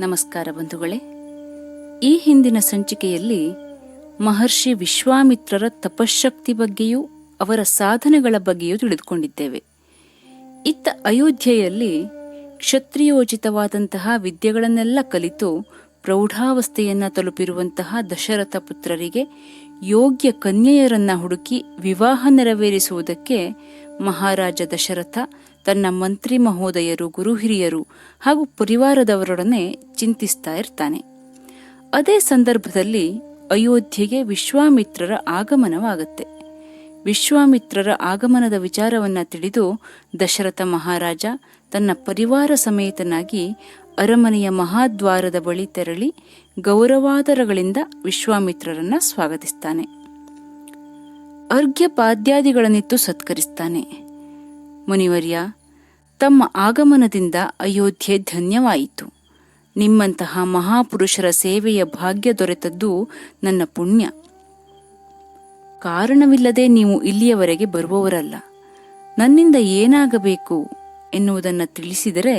ನಮಸ್ಕಾರ ಬಂಧುಗಳೇ. ಈ ಹಿಂದಿನ ಸಂಚಿಕೆಯಲ್ಲಿ ಮಹರ್ಷಿ ವಿಶ್ವಾಮಿತ್ರರ ತಪಶಕ್ತಿ ಬಗ್ಗೆಯೂ ಅವರ ಸಾಧನೆಗಳ ಬಗ್ಗೆಯೂ ತಿಳಿದುಕೊಂಡಿದ್ದೇವೆ. ಇತ್ತ ಅಯೋಧ್ಯೆಯಲ್ಲಿ ಕ್ಷತ್ರಿಯೋಚಿತವಾದಂತಹ ವಿದ್ಯೆಗಳನ್ನೆಲ್ಲ ಕಲಿತು ಪ್ರೌಢಾವಸ್ಥೆಯನ್ನ ತಲುಪಿರುವಂತಹ ದಶರಥ ಪುತ್ರರಿಗೆ ಯೋಗ್ಯ ಕನ್ಯೆಯರನ್ನ ಹುಡುಕಿ ವಿವಾಹ ನೆರವೇರಿಸುವುದಕ್ಕೆ ಮಹಾರಾಜ ದಶರಥ ತನ್ನ ಮಂತ್ರಿ ಮಹೋದಯರು ಗುರು ಹಿರಿಯರು ಹಾಗೂ ಪರಿವಾರದವರೊಡನೆ ಚಿಂತಿಸ್ತಾ ಇರ್ತಾನೆ. ಅದೇ ಸಂದರ್ಭದಲ್ಲಿ ಅಯೋಧ್ಯೆಗೆ ವಿಶ್ವಾಮಿತ್ರರ ಆಗಮನವಾಗುತ್ತೆ. ವಿಶ್ವಾಮಿತ್ರರ ಆಗಮನದ ವಿಚಾರವನ್ನ ತಿಳಿದು ದಶರಥ ಮಹಾರಾಜ ತನ್ನ ಪರಿವಾರ ಸಮೇತನಾಗಿ ಅರಮನೆಯ ಮಹಾದ್ವಾರದ ಬಳಿ ತೆರಳಿ ಗೌರವಾದರಗಳಿಂದ ವಿಶ್ವಾಮಿತ್ರರನ್ನ ಸ್ವಾಗತಿಸ್ತಾನೆ. ಅರ್ಘ್ಯಪಾದ್ಯಾದಿಗಳನ್ನಿತ್ತು ಸತ್ಕರಿಸ್ತಾನೆ. ಮುನಿವರ್ಯ ತಮ್ಮ ಆಗಮನದಿಂದ ಅಯೋಧ್ಯೆ ಧನ್ಯವಾಯಿತು. ನಿಮ್ಮಂತಹ ಮಹಾಪುರುಷರ ಸೇವೆಯ ಭಾಗ್ಯ ದೊರೆತದ್ದು ನನ್ನ ಪುಣ್ಯ. ಕಾರಣವಿಲ್ಲದೆ ನೀವು ಇಲ್ಲಿಯವರೆಗೆ ಬರುವವರಲ್ಲ. ನನ್ನಿಂದ ಏನಾಗಬೇಕು ಎನ್ನುವುದನ್ನು ತಿಳಿಸಿದರೆ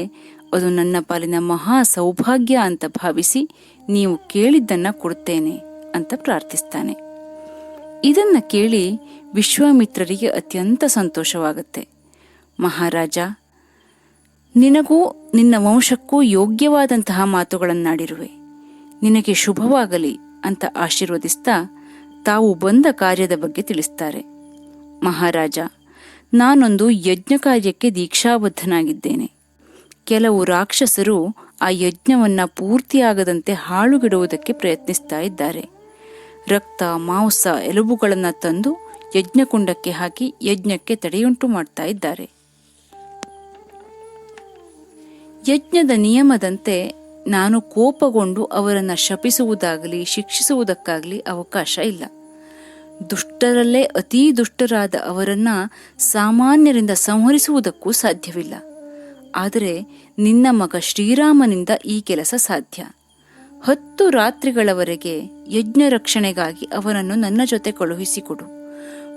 ಅದು ನನ್ನ ಪಾಲಿನ ಮಹಾ ಸೌಭಾಗ್ಯ ಅಂತ ಭಾವಿಸಿ ನೀವು ಕೇಳಿದ್ದನ್ನ ಕೊಡುತ್ತೇನೆ ಅಂತ ಪ್ರಾರ್ಥಿಸ್ತಾನೆ ಇದನ್ನು ಕೇಳಿ ವಿಶ್ವಾಮಿತ್ರರಿಗೆ ಅತ್ಯಂತ ಸಂತೋಷವಾಗುತ್ತೆ. ಮಹಾರಾಜ ನಿನಗೂ ನಿನ್ನ ವಂಶಕ್ಕೂ ಯೋಗ್ಯವಾದಂತಹ ಮಾತುಗಳನ್ನಾಡಿರುವೆ. ನಿನಗೆ ಶುಭವಾಗಲಿ ಅಂತ ಆಶೀರ್ವದಿಸ್ತಾ ತಾವು ಬಂದ ಕಾರ್ಯದ ಬಗ್ಗೆ ತಿಳಿಸ್ತಾರೆ. ಮಹಾರಾಜ, ನಾನೊಂದು ಯಜ್ಞ ಕಾರ್ಯಕ್ಕೆ ದೀಕ್ಷಾಬದ್ಧನಾಗಿದ್ದೇನೆ. ಕೆಲವು ರಾಕ್ಷಸರು ಆ ಯಜ್ಞವನ್ನ ಪೂರ್ತಿಯಾಗದಂತೆ ಹಾಳುಗಿಡುವುದಕ್ಕೆ ಪ್ರಯತ್ನಿಸ್ತಾ ಇದ್ದಾರೆ. ರಕ್ತ, ಮಾಂಸ, ಎಲುಬುಗಳನ್ನು ತಂದು ಯಜ್ಞಕುಂಡಕ್ಕೆ ಹಾಕಿ ಯಜ್ಞಕ್ಕೆ ತಡೆಯುಂಟು ಮಾಡ್ತಾ ಇದ್ದಾರೆ. ಯಜ್ಞದ ನಿಯಮದಂತೆ ನಾನು ಕೋಪಗೊಂಡು ಅವರನ್ನು ಶಪಿಸುವುದಾಗಲಿ, ಶಿಕ್ಷಿಸುವುದಕ್ಕಾಗಲಿ ಅವಕಾಶ ಇಲ್ಲ. ದುಷ್ಟರಲ್ಲೇ ಅತೀ ದುಷ್ಟರಾದ ಅವರನ್ನ ಸಾಮಾನ್ಯರಿಂದ ಸಂಹರಿಸುವುದಕ್ಕೂ ಸಾಧ್ಯವಿಲ್ಲ. ಆದರೆ ನಿನ್ನ ಮಗ ಶ್ರೀರಾಮನಿಂದ ಈ ಕೆಲಸ ಸಾಧ್ಯ. ಹತ್ತು ರಾತ್ರಿಗಳವರೆಗೆ ಯಜ್ಞ ರಕ್ಷಣೆಗಾಗಿ ಅವನನ್ನು ನನ್ನ ಜೊತೆ ಕಳುಹಿಸಿಕೊಡು.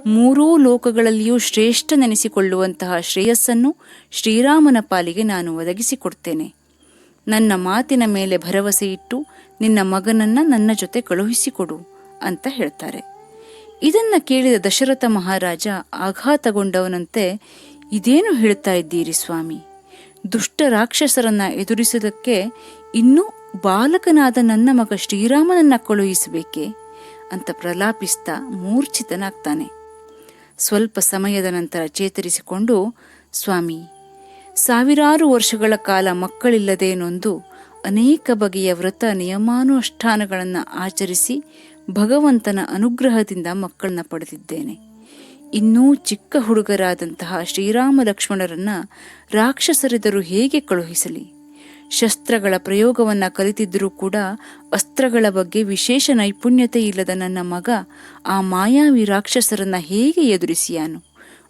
ಮೂರೂ ಲೋಕಗಳಲ್ಲಿಯೂ ಶ್ರೇಷ್ಠ ನೆನೆಸಿಕೊಳ್ಳುವಂತಹ ಶ್ರೇಯಸ್ಸನ್ನು ಶ್ರೀರಾಮನ ಪಾಲಿಗೆ ನಾನು ಒದಗಿಸಿಕೊಡ್ತೇನೆ. ನನ್ನ ಮಾತಿನ ಮೇಲೆ ಭರವಸೆ ಇಟ್ಟು ನಿನ್ನ ಮಗನನ್ನ ನನ್ನ ಜೊತೆ ಕಳುಹಿಸಿಕೊಡು ಅಂತ ಹೇಳ್ತಾರೆ. ಇದನ್ನ ಕೇಳಿದ ದಶರಥ ಮಹಾರಾಜ ಆಘಾತಗೊಂಡವನಂತೆ, ಇದೇನು ಹೇಳ್ತಾ ಇದ್ದೀರಿ ಸ್ವಾಮಿ? ದುಷ್ಟ ರಾಕ್ಷಸರನ್ನ ಎದುರಿಸುವುದಕ್ಕೆ ಇನ್ನೂ ಬಾಲಕನಾದ ನನ್ನ ಮಗ ಶ್ರೀರಾಮನನ್ನ ಕಳುಹಿಸಬೇಕೆ? ಅಂತ ಪ್ರಲಾಪಿಸ್ತಾ ಮೂರ್ಛಿತನಾಗ್ತಾನೆ. ಸ್ವಲ್ಪ ಸಮಯದ ನಂತರ ಚೇತರಿಸಿಕೊಂಡು, ಸ್ವಾಮಿ, ಸಾವಿರಾರು ವರ್ಷಗಳ ಕಾಲ ಮಕ್ಕಳಿಲ್ಲದೇನೊಂದು ಅನೇಕ ಬಗೆಯ ವ್ರತ ನಿಯಮಾನುಷ್ಠಾನಗಳನ್ನು ಆಚರಿಸಿ ಭಗವಂತನ ಅನುಗ್ರಹದಿಂದ ಮಕ್ಕಳನ್ನ ಪಡೆದಿದ್ದೇನೆ. ಇನ್ನೂ ಚಿಕ್ಕ ಹುಡುಗರಾದಂತಹ ಶ್ರೀರಾಮ ಲಕ್ಷ್ಮಣರನ್ನ ರಾಕ್ಷಸರೆದರು ಹೇಗೆ ಕಳುಹಿಸಲಿ? ಶಸ್ತ್ರಗಳ ಪ್ರಯೋಗವನ್ನ ಕಲಿತಿದ್ದರೂ ಕೂಡ ಅಸ್ತ್ರಗಳ ಬಗ್ಗೆ ವಿಶೇಷ ನೈಪುಣ್ಯತೆ ಇಲ್ಲದ ನನ್ನ ಮಗ ಆ ಮಾಯಾವಿ ರಾಕ್ಷಸರನ್ನ ಹೇಗೆ ಎದುರಿಸಿಯಾನು?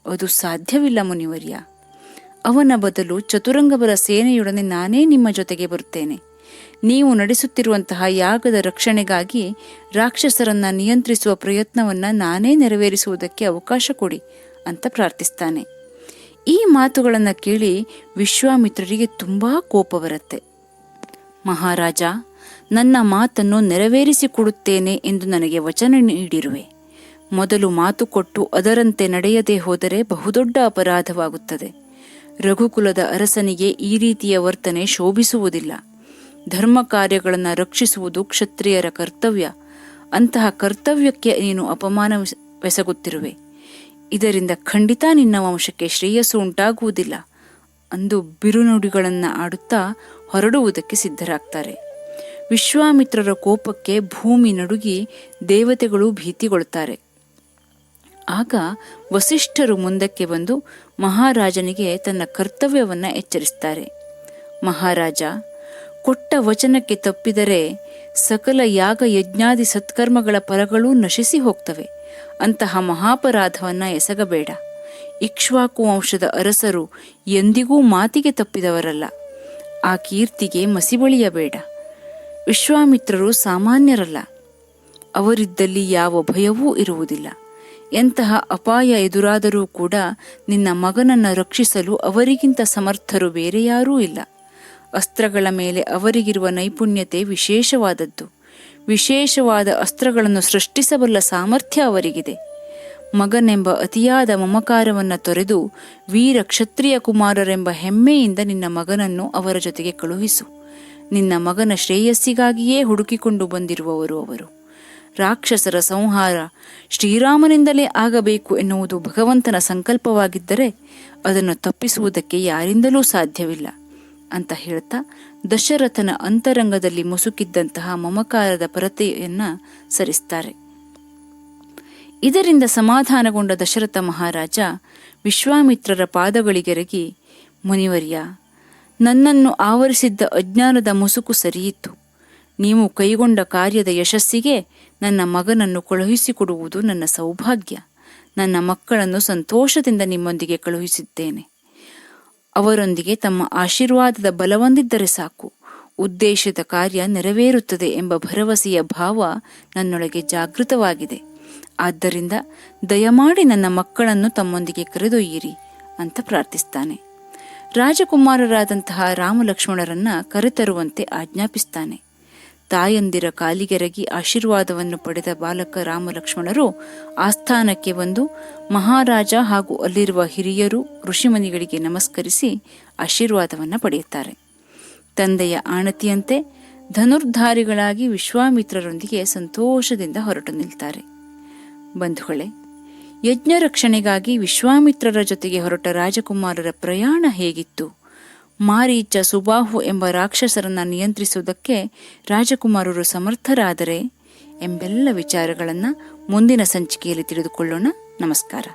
ಅದು ಸಾಧ್ಯವಿಲ್ಲ ಮುನಿವರ್ಯ. ಅವನ ಬದಲು ಚತುರಂಗಬಲ ಸೇನೆಯೊಡನೆ ನಾನೇ ನಿಮ್ಮ ಜೊತೆಗೆ ಬರುತ್ತೇನೆ. ನೀವು ನಡೆಸುತ್ತಿರುವಂತಹ ಯಾಗದ ರಕ್ಷಣೆಗಾಗಿ ರಾಕ್ಷಸರನ್ನ ನಿಯಂತ್ರಿಸುವ ಪ್ರಯತ್ನವನ್ನ ನಾನೇ ನೆರವೇರಿಸುವುದಕ್ಕೆ ಅವಕಾಶ ಕೊಡಿ ಅಂತ ಪ್ರಾರ್ಥಿಸ್ತಾನೆ. ಈ ಮಾತುಗಳನ್ನು ಕೇಳಿ ವಿಶ್ವಾಮಿತ್ರರಿಗೆ ತುಂಬ ಕೋಪ ಬರುತ್ತೆ. ಮಹಾರಾಜ, ನನ್ನ ಮಾತನ್ನು ನೆರವೇರಿಸಿಕೊಡುತ್ತೇನೆ ಎಂದು ನನಗೆ ವಚನ ನೀಡಿರುವೆ. ಮೊದಲು ಮಾತು ಕೊಟ್ಟು ಅದರಂತೆ ನಡೆಯದೆ ಹೋದರೆ ಬಹುದೊಡ್ಡ ಅಪರಾಧವಾಗುತ್ತದೆ. ರಘುಕುಲದ ಅರಸನಿಗೆ ಈ ರೀತಿಯ ವರ್ತನೆ ಶೋಭಿಸುವುದಿಲ್ಲ. ಧರ್ಮ ಕಾರ್ಯಗಳನ್ನು ರಕ್ಷಿಸುವುದು ಕ್ಷತ್ರಿಯರ ಕರ್ತವ್ಯ. ಅಂತಹ ಕರ್ತವ್ಯಕ್ಕೆ ನೀನು ಅಪಮಾನವೆಸಗುತ್ತಿರುವೆ. ಇದರಿಂದ ಖಂಡಿತ ನಿನ್ನ ವಂಶಕ್ಕೆ ಶ್ರೇಯಸ್ಸು ಉಂಟಾಗುವುದಿಲ್ಲ ಅಂದು ಬಿರುನುಡಿಗಳನ್ನು ಆಡುತ್ತಾ ಹೊರಡುವುದಕ್ಕೆ ಸಿದ್ಧರಾಗ್ತಾರೆ. ವಿಶ್ವಾಮಿತ್ರರ ಕೋಪಕ್ಕೆ ಭೂಮಿ ನಡುಗಿ ದೇವತೆಗಳು ಭೀತಿಗೊಳ್ಳುತ್ತಾರೆ. ಆಗ ವಸಿಷ್ಠರು ಮುಂದಕ್ಕೆ ಬಂದು ಮಹಾರಾಜನಿಗೆ ತನ್ನ ಕರ್ತವ್ಯವನ್ನು ಎಚ್ಚರಿಸ್ತಾರೆ. ಮಹಾರಾಜ, ಕೊಟ್ಟ ವಚನಕ್ಕೆ ತಪ್ಪಿದರೆ ಸಕಲ ಯಾಗ ಯಜ್ಞಾದಿ ಸತ್ಕರ್ಮಗಳ ಪರಗಳೂ ನಶಿಸಿ ಹೋಗ್ತವೆ. ಅಂತಹ ಮಹಾಪರಾಧವನ್ನ ಎಸಗಬೇಡ. ಇಕ್ಷ್ವಾಕು ವಂಶದ ಅರಸರು ಎಂದಿಗೂ ಮಾತಿಗೆ ತಪ್ಪಿದವರಲ್ಲ. ಆ ಕೀರ್ತಿಗೆ ಮಸಿಬಳಿಯಬೇಡ. ವಿಶ್ವಾಮಿತ್ರರು ಸಾಮಾನ್ಯರಲ್ಲ. ಅವರಿದ್ದಲ್ಲಿ ಯಾವ ಭಯವೂ ಇರುವುದಿಲ್ಲ. ಎಂತಹ ಅಪಾಯ ಎದುರಾದರೂ ಕೂಡ ನಿನ್ನ ಮಗನನ್ನು ರಕ್ಷಿಸಲು ಅವರಿಗಿಂತ ಸಮರ್ಥರು ಬೇರೆ ಯಾರೂ ಇಲ್ಲ. ಅಸ್ತ್ರಗಳ ಮೇಲೆ ಅವರಿಗಿರುವ ನೈಪುಣ್ಯತೆ ವಿಶೇಷವಾದದ್ದು. ವಿಶೇಷವಾದ ಅಸ್ತ್ರಗಳನ್ನು ಸೃಷ್ಟಿಸಬಲ್ಲ ಸಾಮರ್ಥ್ಯ ಅವರಿಗಿದೆ. ಮಗನೆಂಬ ಅತಿಯಾದ ಮಮಕಾರವನ್ನು ತೊರೆದು ವೀರ ಕ್ಷತ್ರಿಯ ಕುಮಾರರೆಂಬ ಹೆಮ್ಮೆಯಿಂದ ನಿನ್ನ ಮಗನನ್ನು ಅವರ ಜೊತೆಗೆ ಕಳುಹಿಸು. ನಿನ್ನ ಮಗನ ಶ್ರೇಯಸ್ಸಿಗಾಗಿಯೇ ಹುಡುಕಿಕೊಂಡು ಬಂದಿರುವವರು ಅವರು. ರಾಕ್ಷಸರ ಸಂಹಾರ ಶ್ರೀರಾಮನಿಂದಲೇ ಆಗಬೇಕು ಎನ್ನುವುದು ಭಗವಂತನ ಸಂಕಲ್ಪವಾಗಿದ್ದರೆ ಅದನ್ನು ತಪ್ಪಿಸುವುದಕ್ಕೆ ಯಾರಿಂದಲೂ ಸಾಧ್ಯವಿಲ್ಲ. ಅಂತ ಹೇಳ್ತಾ ದಶರಥನ ಅಂತರಂಗದಲ್ಲಿ ಮುಸುಕಿದ್ದಂತಹ ಮಮಕಾರದ ಪರತೆಯನ್ನ ಸರಿಸ್ತಾರೆ. ಇದರಿಂದ ಸಮಾಧಾನಗೊಂಡ ದಶರಥ ಮಹಾರಾಜ ವಿಶ್ವಾಮಿತ್ರರ ಪಾದಗಳಿಗೆರಗಿ, ಮುನಿವರ್ಯ, ನನ್ನನ್ನು ಆವರಿಸಿದ್ದ ಅಜ್ಞಾನದ ಮುಸುಕು ಸರಿಯಿತು ನೀವು ಕೈಗೊಂಡ ಕಾರ್ಯದ ಯಶಸ್ಸಿಗೆ ನನ್ನ ಮಗನನ್ನು ಕಳುಹಿಸಿಕೊಡುವುದು ನನ್ನ ಸೌಭಾಗ್ಯ. ನನ್ನ ಮಕ್ಕಳನ್ನು ಸಂತೋಷದಿಂದ ನಿಮ್ಮೊಂದಿಗೆ ಕಳುಹಿಸಿದ್ದೇನೆ. ಅವರೊಂದಿಗೆ ತಮ್ಮ ಆಶೀರ್ವಾದದ ಬಲವೊಂದಿದ್ದರೆ ಸಾಕು. ಉದ್ದೇಶದ ಕಾರ್ಯ ನೆರವೇರುತ್ತದೆ ಎಂಬ ಭರವಸೆಯ ಭಾವ ನನ್ನೊಳಗೆ ಜಾಗೃತವಾಗಿದೆ. ಆದ್ದರಿಂದ ದಯಮಾಡಿ ನನ್ನ ಮಕ್ಕಳನ್ನು ತಮ್ಮೊಂದಿಗೆ ಕರೆದೊಯ್ಯಿರಿ ಅಂತ ಪ್ರಾರ್ಥಿಸ್ತಾನೆ ರಾಜಕುಮಾರರಾದಂತಹ ರಾಮಲಕ್ಷ್ಮಣರನ್ನ ಕರೆತರುವಂತೆ ಆಜ್ಞಾಪಿಸ್ತಾನೆ ತಾಯಂದಿರ ಕಾಲಿಗೆರಗಿ ಆಶೀರ್ವಾದವನ್ನು ಪಡೆದ ಬಾಲಕ ರಾಮಲಕ್ಷ್ಮಣರು ಆಸ್ಥಾನಕ್ಕೆ ಬಂದು ಮಹಾರಾಜ ಹಾಗೂ ಅಲ್ಲಿರುವ ಹಿರಿಯರು, ಋಷಿಮನಿಗಳಿಗೆ ನಮಸ್ಕರಿಸಿ ಆಶೀರ್ವಾದವನ್ನು ಪಡೆಯುತ್ತಾರೆ. ತಂದೆಯ ಆಣತಿಯಂತೆ ಧನುರ್ಧಾರಿಗಳಾಗಿ ವಿಶ್ವಾಮಿತ್ರರೊಂದಿಗೆ ಸಂತೋಷದಿಂದ ಹೊರಟು ನಿಲ್ತಾರೆ. ಬಂಧುಗಳೇ ಯಜ್ಞ ರಕ್ಷಣೆಗಾಗಿ ವಿಶ್ವಾಮಿತ್ರರ ಜೊತೆಗೆ ಹೊರಟ ರಾಜಕುಮಾರರ ಪ್ರಯಾಣ ಹೇಗಿತ್ತು? ಮಾರೀಚ ಸುಬಾಹು ಎಂಬ ರಾಕ್ಷಸರನ್ನು ನಿಯಂತ್ರಿಸುವುದಕ್ಕೆ ರಾಜಕುಮಾರರು ಸಮರ್ಥರಾದರೆ ಎಂಬೆಲ್ಲ ವಿಚಾರಗಳನ್ನು ಮುಂದಿನ ಸಂಚಿಕೆಯಲ್ಲಿ ತಿಳಿದುಕೊಳ್ಳೋಣ. ನಮಸ್ಕಾರ.